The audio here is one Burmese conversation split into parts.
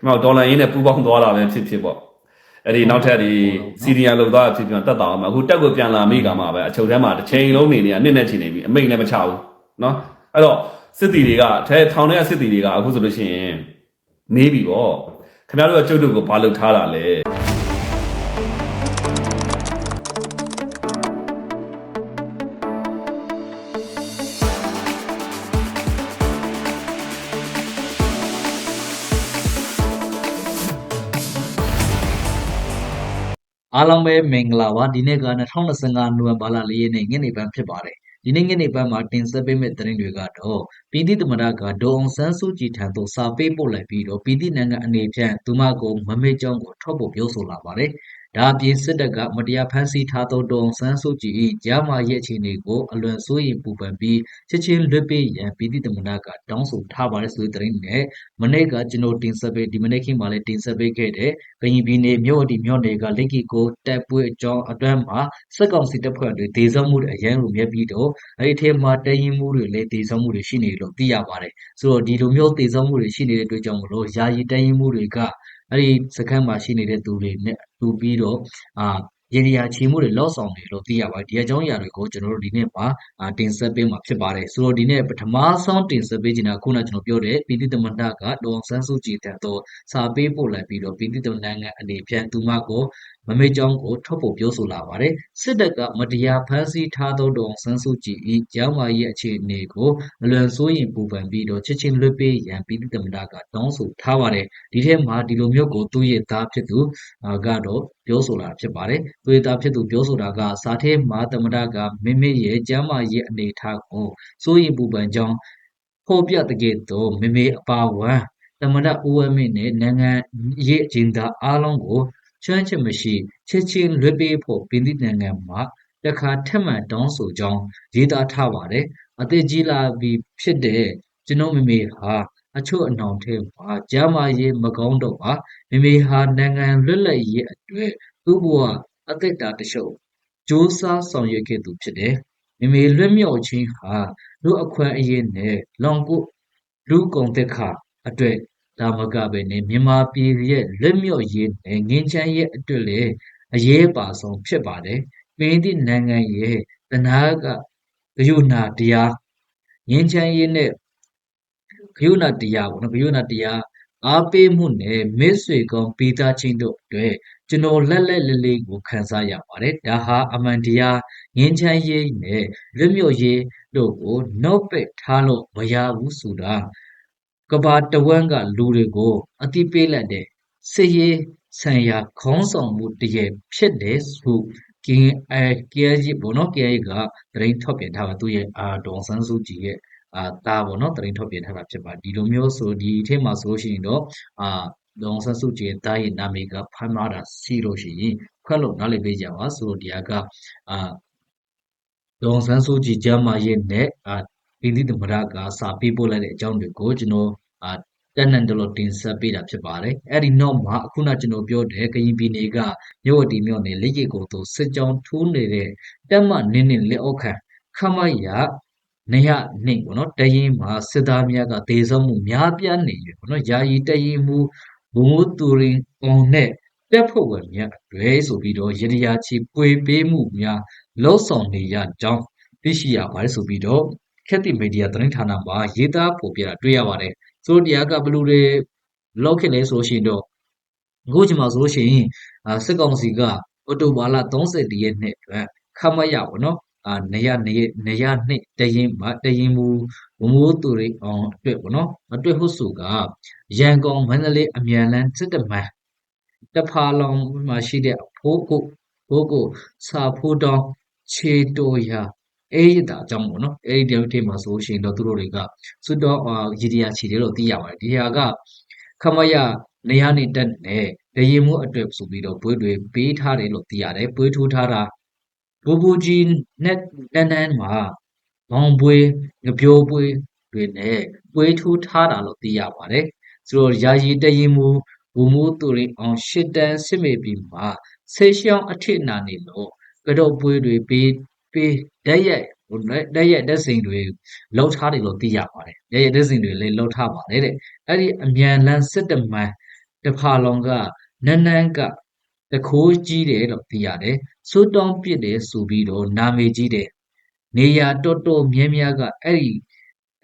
ခင်ဗျားဒေါ်လာရင်းနဲ့ပူပေါင်းသွားတာပဲဖြစ်ဖြစ်ပေါ့အဲ့ဒီနောက်ထပ်ဒီစီရီယံလောက်သားဖြစ်ဖြစ်တက်တာအောင်အခုတက်ကိုပြန်လာမိကမှပဲအချုပ်ထဲမှာတစ်ချိန်လုံးနေနေနှစ်နဲ့ချင်နေပြီအမိတ်လည်းမချဘူးเนาะအဲ့တော့စစ်တီတွေကအဲထောင်ထဲကစစ်တီတွေကအခုဆိုလို့ရှိရင်နေပြီပေါ့ခင်ဗျားတို့ကကျုပ်တို့ကိုဘာလုပ်ထားတာလဲ အားလုံးပဲမင်္ဂလာပါဒီနေ့က2025နိုဝင်ဘာလ4ရက်နေ့ညနေပိုင်းဖြစ်ပါတယ်ဒီနေ့ညနေပိုင်းမှာတင်ဆက်ပေးမယ့်သတင်းတွေကတော့ပြည်သည့်သမ္မတကဒေါအောင်ဆန်းစုကြည်ထံသို့စာပေးပို့လိုက်ပြီးတော့ပြည်သည့်နိုင်ငံအနေဖြင့်သူမကိုမမေ့ကြောင်းကိုထောက်ပို့ပြောဆိုလာပါတယ် ဒါအပြင်စစ်တပ်ကမတရားဖမ်းဆီးထားသောဒေါအောင်ဆန်းစုကြည်၏ကြားမာရဲ့အခြေအနေကိုအလွန်စိုးရိမ်ပူပန်ပြီးချက်ချင်းလွတ်ပေးရန်ပြည်သည့်သမ္မတကတောင်းဆိုထားပါတယ်ဆိုတဲ့သတင်းနဲ့မနေ့ကကျွန်တော်တင်ဆက်ပေးဒီမနေ့ခင်းမှာလည်းတင်ဆက်ပေးခဲ့တဲ့ကရင်ပြည်နယ်မြို့အတီမြို့နယ်ကလက်ကီကိုတပ်ပွဲအကြောင်းအတွမ်းမှာစက်ကောင်စီတပ်ဖွဲ့တွေဒေဆုံးမှုတွေအရန်လိုမြက်ပြီးတော့အဲ့ဒီထဲမှာတရင်မှုတွေလည်းဒေဆုံးမှုတွေရှိနေလို့သိရပါတယ်ဆိုတော့ဒီလိုမျိုးဒေဆုံးမှုတွေရှိနေတဲ့အတွက်ကြောင့်မလို့ယာယီတရင်မှုတွေက အဲ့ဒီစခန်းမှာရှိနေတဲ့သူတွေနဲ့တူပြီးတော့အာ ရေဒီယာချီမှုတွေလော့ဆောင်တယ်လို့သိရပါတယ်ဒီအကြောင်းအရာတွေကိုကျွန်တော်တို့ဒီနေ့မှာအာတင်ဆက်ပေးမှာဖြစ်ပါတယ်ဆိုတော့ဒီနေ့ပထမဆုံးတင်ဆက်ပေးချင်တာခုနကကျွန်တော်ပြောတဲ့ပြည်သူ့သမ္မတကဒေါအောင်ဆန်းစုကြည်တန်တော့စာပေးပို့လိုက်ပြီးတော့ပြည်သူ့သမ္မတနိုင်ငံအနေဖြင့်သူမကိုမမေ့ကြောင်းကိုထုတ်ဖို့ပြောဆိုလာပါတယ်စစ်တပ်ကမတရားဖမ်းဆီးထားသောဒေါအောင်ဆန်းစုကြည်၏ကျောင်းမာရဲ့အခြေအနေကိုအလွန်စိုးရိမ်ပူပန်ပြီးတော့ချက်ချင်းလွတ်ပေးရန်ပြည်သူ့သမ္မတကတောင်းဆိုထားပါတယ်ဒီထဲမှာဒီလိုမျိုးကိုသူ့ရဲ့သားဖြစ်သူအာကတော့ ပြောဆိုလာဖြစ်ပါတယ်သူရဲ့သားဖြစ်သူပြောဆိုတာကစာထဲမှာသမ္မတကမိမိရဲ့ကျမ်းမာရဲ့အနေအထားကိုစိုးရိမ်ပူပန်ကြောင်းဖော်ပြတဲ့ကဲ့သို့မိမိအပါဝံသမ္မတဦးဝင်းမြင့်နဲ့နိုင်ငံရေးအကျဉ်းသားအားလုံးကိုကျွမ်းကျင်မရှိချက်ချင်းလွတ်ပေးဖို့ပြည်သူနိုင်ငံမှာတခါထက်မှန်တောင်းဆိုကြောင်းရေးသားထားပါတယ်အသက်ကြီးလာပြီဖြစ်တဲ့ကျွန်တော်မိမိဟာ အချို့အနှောင်ထဲမှာကျမ်းမာရေးမကောင်းတော့ပါမိမိဟာနိုင်ငံလွတ်လပ်ရေးအတွက်သူ့ဘဝအသက်တာတစ်လျှောက်စ조사ဆောင်ရွက်ခဲ့သူဖြစ်တယ်မိမိလွတ်မြောက်ခြင်းဟာလူအခွင့်အရေးနဲ့လောင်ကိုလူကုန်သက်ခအတွက်ဒါမကပဲねမြန်မာပြည်ရဲ့လွတ်မြောက်ရေးနဲ့ငင်းချမ်းရေးအတွက်လည်းအရေးပါဆုံးဖြစ်ပါတယ်ပြည်သည့်နိုင်ငံရဲ့တနာကဂယုဏတရားငင်းချမ်းရေးနဲ့ ဂယုဏတရားပေါ့နော်ဂယုဏတရားအားပေးမှုနဲ့မစ်ဆွေကောင်းပေးသားခြင်းတို့အတွက်ကျွန်တော်လက်လက်လေးလေးကိုခံစားရပါတယ်ဒါဟာအမှန်တရားငင်းချမ်းရေးနဲ့လွတ်မြောက်ရေးတို့ကိုနောက်ပက်ထားလို့မရဘူးဆိုတာကဘာတဝန်းကလူတွေကိုအတိပေးလိုက်တဲ့စစ်ရေးဆံရခေါင်းဆောင်မှုတည်းဖြစ်တယ်ဆိုကင်းအဲကဲကြီးဘောနော်ကဲကြီးကတရင်ထောက်ပြန်ထားတာသူရဲ့အာဒေါန်ဆန်းစုကြည်ရဲ့ အာတာပေါ့နော်တရင်ထောက်ပြန်ထားတာဖြစ်ပါဒီလိုမျိုးဆိုဒီအထက်မှာဆိုလို့ရှိရင်တော့အာဒေါန်ဆန်းစုကြည်ရဲ့တာရဲ့နာမည်ကဖမ်းထားတာစီလို့ရှိရင်ခွက်လို့နားလည်ပေးကြပါဆိုတော့ဒီကအာဒေါန်ဆန်းစုကြည်ကျမ်းမာရဲ့နဲ့အာပြည်သူ့သမ္မတကစာပေးပို့လိုက်တဲ့အကြောင်းတွေကိုကျွန်တော်အာတက်နန်တလို့တင်ဆက်ပေးတာဖြစ်ပါတယ်အဲ့ဒီနောက်မှာအခုနကျွန်တော်ပြောတဲ့ကရင်ပြည်နယ်ကမြို့အတီမြို့နယ်လက်ရီကိုသူစစ်ကြောင်းထိုးနေတဲ့တက်မနင်းနေလက်အောက်ခံခမရ နေရနေပေါ့နော်တရင်မှာစစ်သားများကဒေဆုံးမှုများပြားနေရပေါ့နော်ယာယီတရင်မှုဘုံသူရင်အောင်နဲ့တက်ဖို့ဝင်မြတ်တွဲဆိုပြီးတော့ရရချီပွေပေးမှုများလှုပ်ဆောင်နေရကြောင်းသိရှိရပါတယ်ဆိုပြီးတော့ခက်တိမီဒီယာသတင်းဌာနမှာရေးသားဖော်ပြတာတွေ့ရပါတယ်ဆိုတော့တရားကဘလူတွေလောက်ခဲ့လဲဆိုလို့ရှိရင်တော့အခုချိန်မှာဆိုလို့ရှိရင်အာစစ်ကောင်စီကအော်တိုဘာလ30ရက်နေ့အတွက်ခမရပါတော့ အာနေရနေနေရနှစ်တရင်မှာတရင်မူဝမိုးသူရိအောင်အတွက်ပေါ့နော်အတွက်ဟုတ်စုကရန်ကုန်မန္တလေးအမြန်လန်းစစ်တမန်တဖာလောင်မှာရှိတဲ့ဖိုးကိုဖိုးကိုစာဖိုးတောင်းခြေတော်ရာအဲ့ဒီတာအကြောင်းပေါ့နော်အဲ့ဒီတဲမှာဆိုရှင်တော့သူတို့တွေကစွတ်တော့ရည်ရချီတယ်လို့သိရပါတယ်ဒီဟာကခမရနေရနေတက်နဲ့ဒရင်မှုအတွက်ဆိုပြီးတော့ဘွေးတွေပေးထားတယ်လို့သိရတယ်ဘွေးထိုးထားတာ ဘူဘူကြီးနဲ့တန်းတန်းမှာဘောင်ဘွေးငပြိုးဘွေးတွေနဲ့ပွေးထိုးထားတာလို့သိရပါတယ်ဆိုတော့ယာယီတရင်မှုဘူမိုးသူရင်အောင်ရှစ်တန်းစစ်မေပြီမှာဆေးရှောင်းအထစ်နာနေလို့ကတော့ပွေးတွေပေးပေးဓာတ်ရိုက်ဟိုဓာတ်ရိုက်ဓာတ်စိန်တွေလှုပ်ထားတယ်လို့သိရပါတယ်ဓာတ်ရိုက်ဓာတ်စိန်တွေလည်းလှုပ်ထားပါတယ်တဲ့အဲ့ဒီအမြန်လန်းစစ်တမန်တဖာလောင်ကနန်းနန်းက တခိုးကြီးတယ်လို့သိရတယ်စိုးတောင်းပစ်တယ်ဆိုပြီးတော့နာမည်ကြီးတယ်နေရာတော်တော်များများကအဲ့ဒီ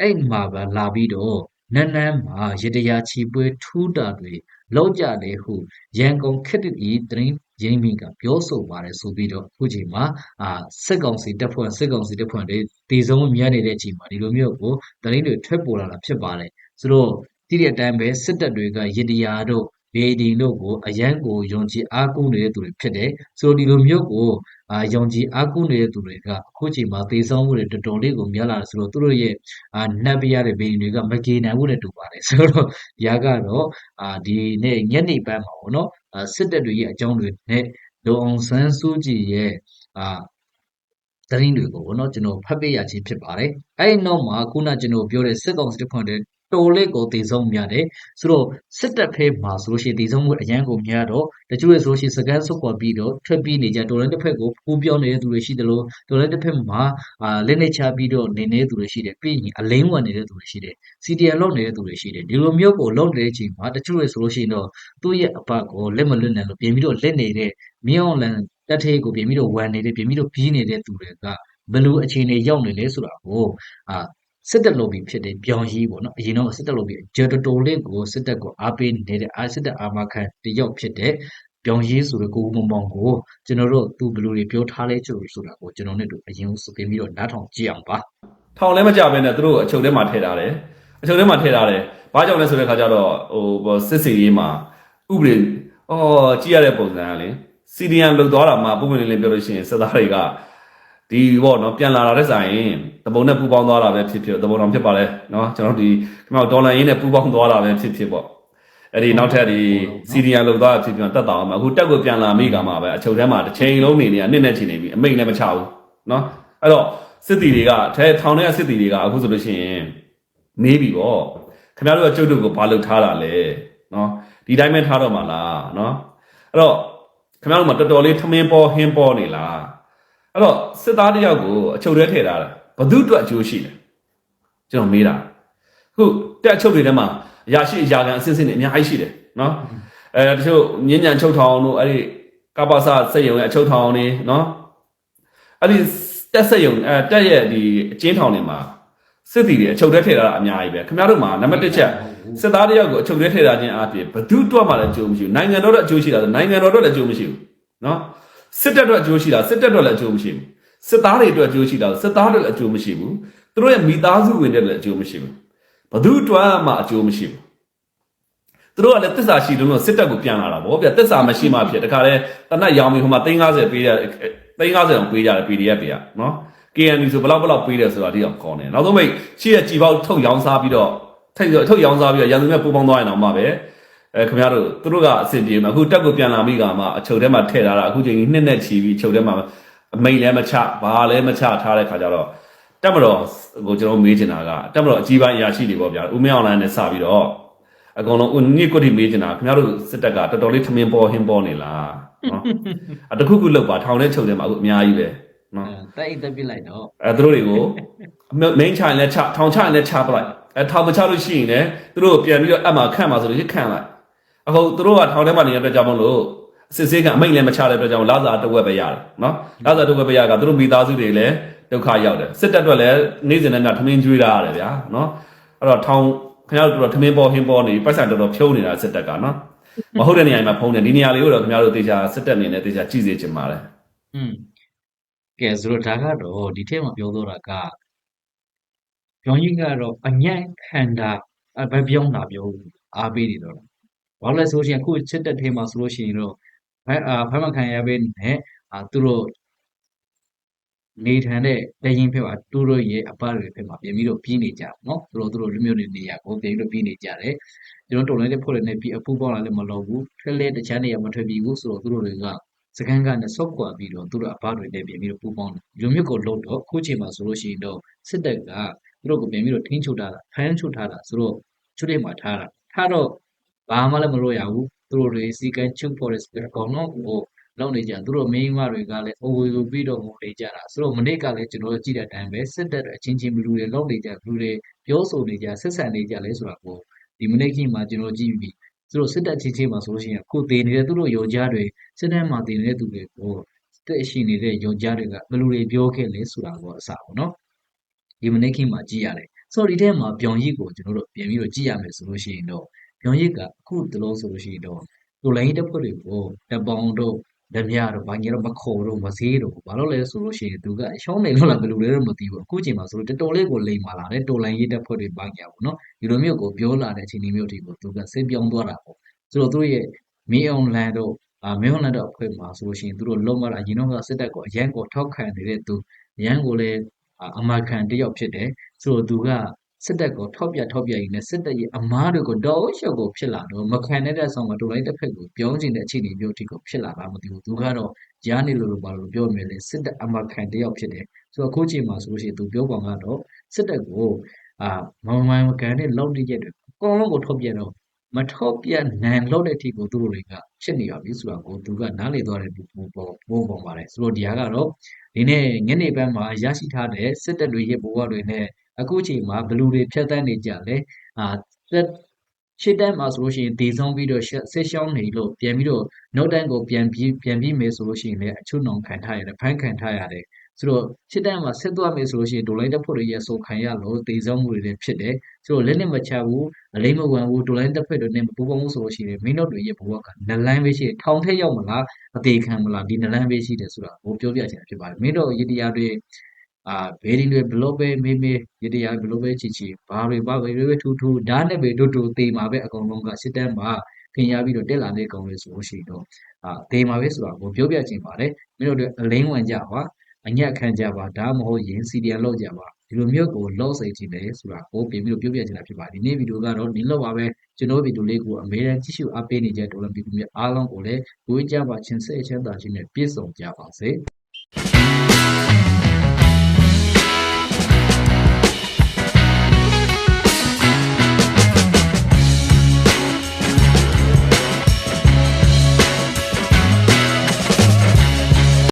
အဲ့မှာပါလာပြီးတော့နန်းနန်းမှာရတရာချီပွဲထူးတာတွေလောက်ကြတယ်ဟုရန်ကုန်ခက်တီသတင်းရင်းမိကပြောဆိုပါတယ်ဆိုပြီးတော့အခုချိန်မှာအာစစ်ကောင်စီတပ်ဖွဲ့စစ်ကောင်စီတပ်ဖွဲ့တွေတည်ဆုံးမြတ်နေတဲ့အချိန်မှာဒီလိုမျိုးကိုသတင်းတွေထွက်ပေါ်လာတာဖြစ်ပါတယ်ဆိုတော့တိတဲ့အတိုင်းပဲစစ်တပ်တွေကရတရာတို့ ဘေဒီတို့ကိုအရန်ကိုယုံကြည်အားကိုးနေတဲ့သူတွေဖြစ်တယ်ဆိုတော့ဒီလိုမျိုးကိုအာယုံကြည်အားကိုးနေတဲ့သူတွေကအခုချိန်မှာသေဆုံးမှုတွေတော်တော်လေးကိုများလာတယ်ဆိုတော့သူတို့ရဲ့အာနတ်ပြရတဲ့ဘေဒီတွေကမကြေနိုင်ဘူးနဲ့တူပါတယ်ဆိုတော့ရာကတော့အာဒီနေ့ညနေပိုင်းမှာပေါ့နော်အာစစ်တပ်တွေရဲ့အကြောင်းတွေနဲ့ဒေါအောင်ဆန်းစုကြည်ရဲ့အာသတင်းတွေကိုပေါ့နော်ကျွန်တော်ဖတ်ပြရခြင်းဖြစ်ပါတယ်အဲ့ဒီနောက်မှာခုနကျွန်တော်ပြောတဲ့စစ်ကောင်စီတပ်ဖွဲ့ တွေတော်လေးကိုတည်ဆုံးများတယ်ဆိုတော့စစ်တပ်ဖဲမှာဆိုလို့ရှိရင်တည်ဆုံးမှုအရန်ကိုများတော့တချို့ရဲ့ဆိုလို့ရှိရင်စကန်ဆုတ်ခွာပြီးတော့ထွက်ပြေးနေကြတော်လည်းတစ်ဖက်ကိုပူးပြောင်းနေတဲ့သူတွေရှိတယ်လို့တော်လည်းတစ်ဖက်မှာအာလက်နေချပြီးတော့နေနေတဲ့သူတွေရှိတယ်ပြီးရင်အလိမ့်ဝင်နေတဲ့သူတွေရှိတယ် CDN လောက်နေတဲ့သူတွေရှိတယ်ဒီလိုမျိုးကိုလောက်နေတဲ့အချိန်မှာတချို့ရဲ့ဆိုလို့ရှိရင်တော့သူ့ရဲ့အပကိုလက်မလွတ်နိုင်လို့ပြင်ပြီးတော့လက်နေတဲ့မြေအောင်လန်တက်ထေးကိုပြင်ပြီးတော့ဝန်နေတဲ့ပြင်ပြီးတော့ပြီးနေတဲ့သူတွေကဘယ်လိုအခြေအနေရောက်နေလဲဆိုတာကိုအာ စစ်တပ်လိုပြီးဖြစ်တဲ့ပြောင်းရေးပေါ့နော်အရင်တော့စစ်တပ်လိုပြီးဂျယ်တော်တိုလေးကိုစစ်တပ်ကိုအားပေးနေတဲ့အာစစ်တပ်အာမခံတယောက်ဖြစ်တဲ့ပြောင်းရေးဆိုတဲ့ကိုဦးမောင်မောင်ကိုကျွန်တော်တို့သူဘယ်လိုတွေပြောထားလဲဆိုတာကိုကျွန်တော်နဲ့တို့အရင်စပင်းပြီးတော့နားထောင်ကြည့်အောင်ပါထောင်လည်းမကြဘဲနဲ့သူတို့အချုပ်ထဲမှာထည့်ထားတယ်အချုပ်ထဲမှာထည့်ထားတယ်ဘာကြောင့်လဲဆိုတဲ့ခါကျတော့ဟိုစစ်စီရေးမှာဥပဒေအော်ကြည့်ရတဲ့ပုံစံကလေစီဒီယန်လုတ်သွားတာမှပုံမှန်လေးလေးပြောလို့ရှိရင်စစ်သားတွေက ဒီပေါ့နော်ပြန်လာတာတဲ့ဆိုင်တပုံနဲ့ပူပေါင်းသွားတာပဲဖြစ်ဖြစ်တပုံတော်ဖြစ်ပါလေနော်ကျွန်တော်ဒီဒီမှာဒေါ်လာရင်းနဲ့ပူပေါင်းသွားတာပဲဖြစ်ဖြစ်ပေါ့အဲ့ဒီနောက်ထပ်ဒီစီဒီယန်လုတ်သွားတာဖြစ်ဖြစ်တက်တာအောင်မှာအခုတက်ကိုပြန်လာမိကမှာပဲအချုပ်ထဲမှာတစ်ချိန်လုံးနေနေနှစ်နဲ့ချိန်နေပြီအမိတ်လည်းမချဘူးနော်အဲ့တော့စစ်တီတွေကထဲထောင်ထဲကစစ်တီတွေကအခုဆိုလို့ရှိရင်မေးပြီပေါ့ခင်ဗျားတို့ကကျုပ်တို့ကိုဘာလုပ်ထားတာလဲနော်ဒီတိုင်းပဲထားတော့မှာလားနော်အဲ့တော့ခင်ဗျားတို့မှာတော်တော်လေးထမင်းပေါ်ဟင်းပေါ်နေလား အဲ့တော့စစ်သားတယောက်ကိုအချုပ်ထဲထည့်ထားတာဘသူအတွက်အကျိုးရှိလဲကျွန်တော်မေးတာခုတက်အချုပ်တွေထဲမှာအရာရှိအရာခံအစစ်စစ်နေအများကြီးရှိတယ်နော်အဲတချို့ညဉ့်ညံချုပ်ထောင်တို့အဲ့ဒီကပ္ပစစက်ရုံရဲ့အချုပ်ထောင်နေနော်အဲ့ဒီတက်ဆက်ယုံအဲတက်ရဲ့ဒီအချင်းထောင်တွေမှာစစ်တီတွေအချုပ်ထဲထည့်ထားတာအများကြီးပဲခင်ဗျားတို့မှာနံပါတ်1ချက်စစ်သားတယောက်ကိုအချုပ်ထဲထည့်ထားခြင်းအပြင်ဘသူတွက်မှလည်းအကျိုးမရှိဘူးနိုင်ငံတော်အတွက်အကျိုးရှိတာဆိုနိုင်ငံတော်အတွက်လည်းအကျိုးမရှိဘူးနော် စစ်တပ်အတွက်အကျိုးရှိတာစစ်တပ်အတွက်လည်းအကျိုးမရှိဘူးစစ်သားတွေအတွက်အကျိုးရှိတာစစ်သားတွေလည်းအကျိုးမရှိဘူးသူတို့ရဲ့မိသားစုဝင်တွေလည်းအကျိုးမရှိဘူးဘသူတွက်မှအကျိုးမရှိဘူးသူတို့ကလည်းတစ္ဆာရှိလို့စစ်တပ်ကိုပြန်လာတာဗောဗျတစ္ဆာမရှိမှဖြစ်တခါလဲတနက်ရောင်ပြီးဟိုမှာ350ပေးရ350အောင်ပေးကြတယ် PDF တွေကနော် KND ဆိုဘလောက်ဘလောက်ပေးတယ်ဆိုတာဒီအောင်ကောင်းတယ်နောက်ဆုံးမိတ်ရှိတဲ့ကြည်ပေါက်ထုတ်ရောင်းစားပြီးတော့ထိတ်ထုတ်ရောင်းစားပြီးတော့ရန်သူမြတ်ပူပေါင်းသွားရင်တော့မှပဲ အဲခင်ဗျားတို့သူတို့ကအဆင်ပြေမှာအခုတက်ကိုပြန်လာမိကမှအချုပ်ထဲမှာထည့်ထားတာအခုချိန်ကြီးနှစ်နဲ့ချီပြီးအချုပ်ထဲမှာအမိန်လည်းမချဘာလည်းမချထားတဲ့ခါကျတော့တက်မတော်ကိုကျွန်တော်မေးချင်တာကတက်မတော်အကြီးပိုင်းအရာရှိတွေပေါ့ဗျာဦးမင်းအောင်လိုင်းနဲ့စပြီးတော့အကုန်လုံးဦးနိကုတိမေးချင်တာခင်ဗျားတို့စစ်တပ်ကတော်တော်လေးထမင်းပေါ်ဟင်းပေါ်နေလားနော်အတခုခုလောက်ပါထောင်ထဲချုပ်ထဲမှာအခုအများကြီးပဲနော်တိုက်အိတ်တက်ပြစ်လိုက်တော့အဲသူတို့တွေကို main ချရင်လည်းချထောင်ချရင်လည်းချပလိုက်အဲထောင်မချလို့ရှိရင်လည်းသူတို့ပြန်ပြီးတော့အမှခန့်ပါဆိုလို့ခန့်လိုက် အခုသူတို့ကထောင်ထဲမှာနေတဲ့အတွက်ကြောင့်မလို့စစ်စေးကအမိတ်လည်းမချတဲ့အတွက်ကြောင့်လာစာတစ်ဝက်ပဲရတယ်နော်လာစာတစ်ဝက်ပဲရကသူတို့မိသားစုတွေလည်းဒုက္ခရောက်တယ်စစ်တပ်အတွက်လည်းနေ့စဉ်နဲ့ညထမင်းကျွေးတာရတယ်ဗျာနော်အဲ့တော့ထောင်ခင်ဗျားတို့တော့ထမင်းပေါ်ဟင်းပေါ်နေပိုက်ဆံတော်တော်ဖြုံးနေတာစစ်တပ်ကနော်မဟုတ်တဲ့နေရာမှာဖုံးတယ်ဒီနေရာလေးကိုတော့ခင်ဗျားတို့တေချာစစ်တပ်အနေနဲ့တေချာကြည့်စေချင်ပါတယ်อืมကဲဆိုတော့ဒါကတော့ဒီထဲမှာပြောတော့တာကပြောင်းကြီးကတော့အညံ့ခန္ဓာအဘပြောင်းတာပြောအားပေးနေတော့ ဘာလို့လဲဆိုလို့ရှိရင်အခုစစ်တပ်ထဲမှာဆိုလို့ရှိရင်တော့ဖမ်းအာဖမ်းမခံရဘဲနဲ့အာသူတို့နေထိုင်တဲ့တရင်ဖြစ်ပါသူတို့ရဲ့အပတွေဖြစ်ပါပြင်ပြီးတော့ပြီးနေကြနော်သူတို့သူတို့လူမျိုးတွေနေရကိုပြင်ပြီးတော့ပြီးနေကြတယ်ကျွန်တော်တော်လည်းတဲ့ဖို့လည်းနေပြီးအပူပေါက်လာလည်းမလုပ်ဘူးခက်လဲတခြားနေရာမထွက်ပြီးဘူးဆိုတော့သူတို့တွေကစကန်ကနေဆော့ကွာပြီးတော့သူတို့အပတွေနဲ့ပြင်ပြီးတော့ပူပေါင်းတယ်လူမျိုးကိုလုံးတော့ခုချိန်မှာဆိုလို့ရှိရင်တော့စစ်တပ်ကသူတို့ကိုပြင်ပြီးတော့ထိန်းချုပ်ထားတာဖမ်းချုပ်ထားတာဆိုတော့ချုပ်ထဲမှာထားတာထားတော့ ဘာမှလည်းမလုပ်ရဘူးသူတို့တွေစီကန်ချုပ်ဖို့တဲ့အကောင်တော့ဟိုလောက်နေကြသူတို့မိန်းမတွေကလည်းအိုဝေကိုပြီးတော့ငိုနေကြတာဆိုတော့မနေ့ကလည်းကျွန်တော်ကြည့်တဲ့အတိုင်းပဲစစ်တပ်အချင်းချင်းဘလူတွေလောက်နေကြဘလူတွေပြောဆိုနေကြဆက်ဆံနေကြလဲဆိုတာကိုဒီမနေ့ကမှကျွန်တော်ကြည့်ပြီးသူတို့စစ်တပ်ချင်းချင်းမှာဆိုလို့ရှိရင်အခုတည်နေတဲ့သူတို့ယောက်ျားတွေစစ်တပ်မှာတည်နေတဲ့သူတွေကိုတက်ရှိနေတဲ့ယောက်ျားတွေကဘယ်လိုတွေပြောခဲ့လဲဆိုတာကိုအစားပေါ့နော်ဒီမနေ့ခင်မှာကြည့်ရတယ်ဆိုတော့ဒီထဲမှာပြောင်ရည်ကိုကျွန်တော်တို့ပြန်ပြီးတော့ကြည့်ရမယ်ဆိုလို့ရှိရင်တော့ ပြောင်ရည်ကအခုတလုံးဆိုလို့ရှိရင်တော့လူလိုင်းတက်ဖွဲ့တွေကိုတပောင်တို့ဓမြတို့ဘာကြီးတော့မခေါ်တို့မစေးတို့ဘာလို့လဲဆိုလို့ရှိရင်သူကရှောင်းနေလို့လားဘယ်လိုလဲတော့မသိဘူးအခုချိန်မှာဆိုလို့တော်တော်လေးကိုလိမ်မာလာတယ်တော်လိုင်းရေးတက်ဖွဲ့တွေဘာကြီးပေါ့နော်ဒီလိုမျိုးကိုပြောလာတဲ့အချိန်မျိုးတွေကိုသူကစိတ်ပြောင်းသွားတာပေါ့ဆိုတော့သူတို့ရဲ့မီအွန်လိုင်းတို့အာမင်းဟွန်လန်တော့အဖွဲ့မှာဆိုလို့ရှိရင်သူတို့လုံးဝလာရင်တော့စစ်တပ်ကိုအရန်ကိုထောက်ခံနေတဲ့သူအရန်ကိုလည်းအမခံတယောက်ဖြစ်တယ်ဆိုတော့သူက စစ်တပ်ကိုထောက်ပြထောက်ပြရင်းနဲ့စစ်တပ်ရဲ့အမားတွေကိုတောက်လျှောက်ကိုဖြစ်လာတော့မခံတဲ့ဆောင်မှာတူလိုက်တစ်ဖက်ကိုပြောင်းကျင်တဲ့အခြေအနေမျိုးအထိကိုဖြစ်လာတာမသိဘူးသူကတော့ကြားနေလို့လို့ပါလို့ပြောမယ်လေစစ်တပ်အမခံတယောက်ဖြစ်တယ်ဆိုတော့အခုချိန်မှာဆိုလို့ရှိရင်သူပြောပုံကတော့စစ်တပ်ကိုအာမမမကန်တဲ့လောက်တရက်တွေအကုန်လုံးကိုထောက်ပြတော့မထောက်ပြနိုင်လို့တဲ့အထိကိုသူတို့တွေကဖြစ်နေပါပြီဆိုတာကိုသူကနားလေသွားတဲ့ပုံပုံပုံပုံပါတယ်ဆိုတော့ဒီဟာကတော့ဒီနေ့ညနေပိုင်းမှာရရှိထားတဲ့စစ်တပ်တွေရဲ့ဘဝတွေနဲ့ အခုချိန်မှာဘလူတွေဖြတ်သန်းနေကြလဲအာရှစ်တန်းမှာဆိုလို့ရှိရင်ဒေဆုံးပြီးတော့ဆက်ရှောင်းနေလို့ပြန်ပြီးတော့နောက်တန်းကိုပြန်ပြီးပြန်ပြီးမယ်ဆိုလို့ရှိရင်လည်းအချုံနှောင်ခံထားရတယ်ဖန်ခံထားရတယ်ဆိုတော့ရှစ်တန်းမှာဆက်သွားမယ်ဆိုလို့ရှိရင်ဒိုလိုင်းတက်ဖို့တွေရဆိုခံရလို့ဒေဆုံးမှုတွေလည်းဖြစ်တယ်ဆိုတော့လက်နဲ့မချဘူးအလိမ့်မဝင်ဘူးဒိုလိုင်းတက်ဖွဲ့တွေနဲ့ပူပေါင်းမှုဆိုလို့ရှိရင်မင်းတို့တွေရဲ့ဘဝကနလန်းပဲရှိတယ်ထောင်ထက်ရောက်မလားအသေးခံမလားဒီနလန်းပဲရှိတယ်ဆိုတာကိုပြောပြချင်တာဖြစ်ပါတယ်မင်းတို့ရည်တရားတွေ အာဘေးရင်တွေဘလို့ပဲမေးမေးရတရားဘလို့ပဲချီချီဘာတွေဘာတွေပဲထူထူဓာတ်နဲ့ပဲတို့တို့တေးမှာပဲအကုန်လုံးကစစ်တမ်းမှာထင်ရပြီးတော့တက်လာတဲ့ကောင်လေးဆိုလို့ရှိတော့အာတေးမှာပဲဆိုတာကိုပြောပြချင်ပါတယ်မင်းတို့တွေအလင်းဝင်ကြပါအညက်ခံကြပါဒါမှမဟုတ်ရင်စီဒီယန်လောက်ကြပါဒီလိုမျိုးကိုလော့စိတ်ကြည့်တယ်ဆိုတာကိုပြင်ပြီးတော့ပြောပြချင်တာဖြစ်ပါတယ်ဒီနေ့ဗီဒီယိုကတော့နင်းလောက်ပါပဲကျွန်တော်ဗီဒီယိုလေးကိုအမေရိကန်ကြည့်ရှုအားပေးနေကြတဲ့ဒေါ်လာပြည်သူများအားလုံးကိုလည်းဝေးကြပါချင်းစိတ်ချမ်းသာခြင်းနဲ့ပြည့်စုံကြပါစေ